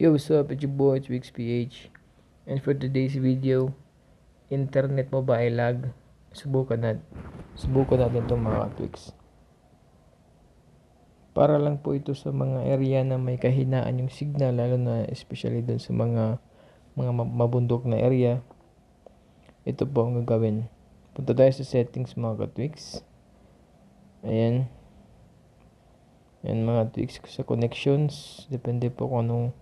Yo, what's up? It's your boy, Twix PH. And for today's video, internet mo ba ay lag? Subukan natin. Subukan natin itong mga Twix. Para lang po ito sa mga area na may kahinaan yung signal, lalo na especially dun sa mga mga ma- mabundok na area. Ito po ang gagawin. Punta tayo sa settings mga ka-Twix. Ayan. Ayan mga tweaks sa connections. Depende po kung anong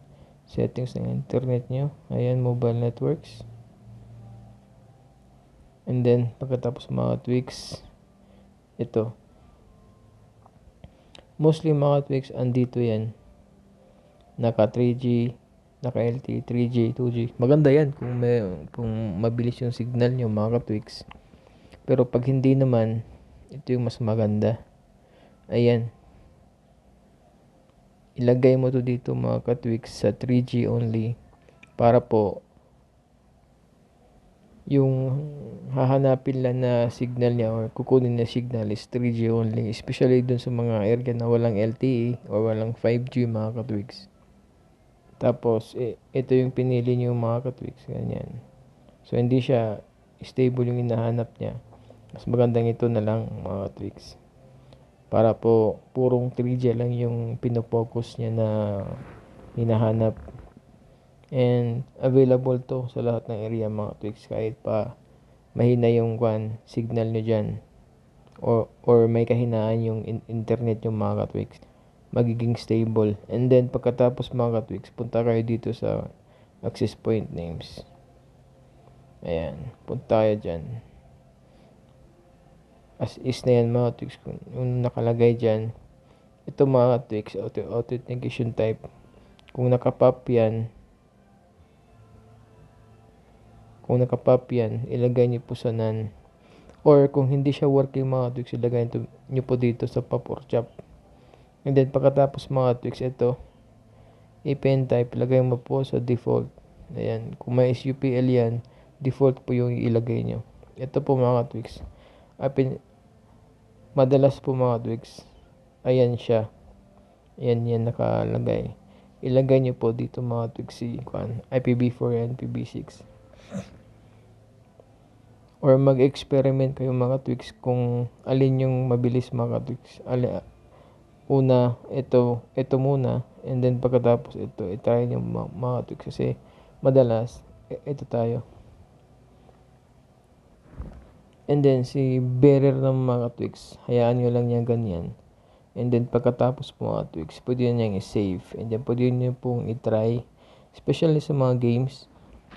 settings ng internet nyo. Ayan, mobile networks. And then, pagkatapos mga tweaks, ito. Mostly mga tweaks, andito yan. Naka 3G, naka LTE, 3G, 2G. Maganda yan kung, may, kung mabilis yung signal nyo mga tweaks. Pero pag hindi naman, ito yung mas maganda. Ayan. Ilagay mo to dito mga katwiks sa 3G only para po yung hahanapin lang na signal niya or kukunin na signal is 3G only especially dun sa mga area na walang LTE or walang 5G mga katwiks. Tapos eh, ito yung pinili niyo mga katwiks ganyan. So hindi siya stable yung hinahanap niya. Mas magandang ito na lang mga katwiks para po purong 3G lang yung pinopokus niya na hinahanap. And available to sa lahat ng area mga tweaks kahit pa mahina yung kwan signal nyo dyan. Or, or may kahinaan yung in- internet yung mga tweaks magiging stable. And then pagkatapos mga tweaks punta kayo dito sa access point names. Ayan. Punta kayo dyan as is na yan mga tweaks kung yung nakalagay dyan ito mga tweaks auto authentication type. Kung nakapop yan kung nakapop yan ilagay niyo po sa nan. Or kung hindi siya working mga tweaks ilagay niyo po dito sa pop or chop. And then pagkatapos mga tweaks ito i-pen type ilagay mo po sa default. Ayan. Kung may SUPL yan default po yung ilagay niyo. Ito po mga tweaks Open, madalas po mga tweaks ayan siya. Ayan yan nakalagay. Ilagay niyo po dito mga tweaks si kwan, IPv4 and IPv6 or mag-experiment kayo mga tweaks kung alin yung mabilis mga tweaks Ali, una ito ito muna and then pagkatapos ito i-try niyo mga, mga kasi madalas e- ito tayo and then si bearer ng mga tweaks hayaan nyo lang niya ganyan. And then pagkatapos po mga tweaks pwede nyo niyang i-save. And then pwede nyo pong i-try. Especially sa mga games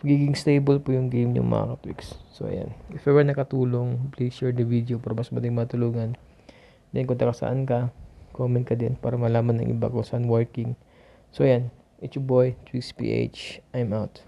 magiging stable po yung game yung mga tweaks so ayan. If ever nakatulong please share the video para mas mading matulungan. Then kung taga saan ka comment ka din para malaman ng iba kung saan working. So ayan. It's your boy Twix PH I'm out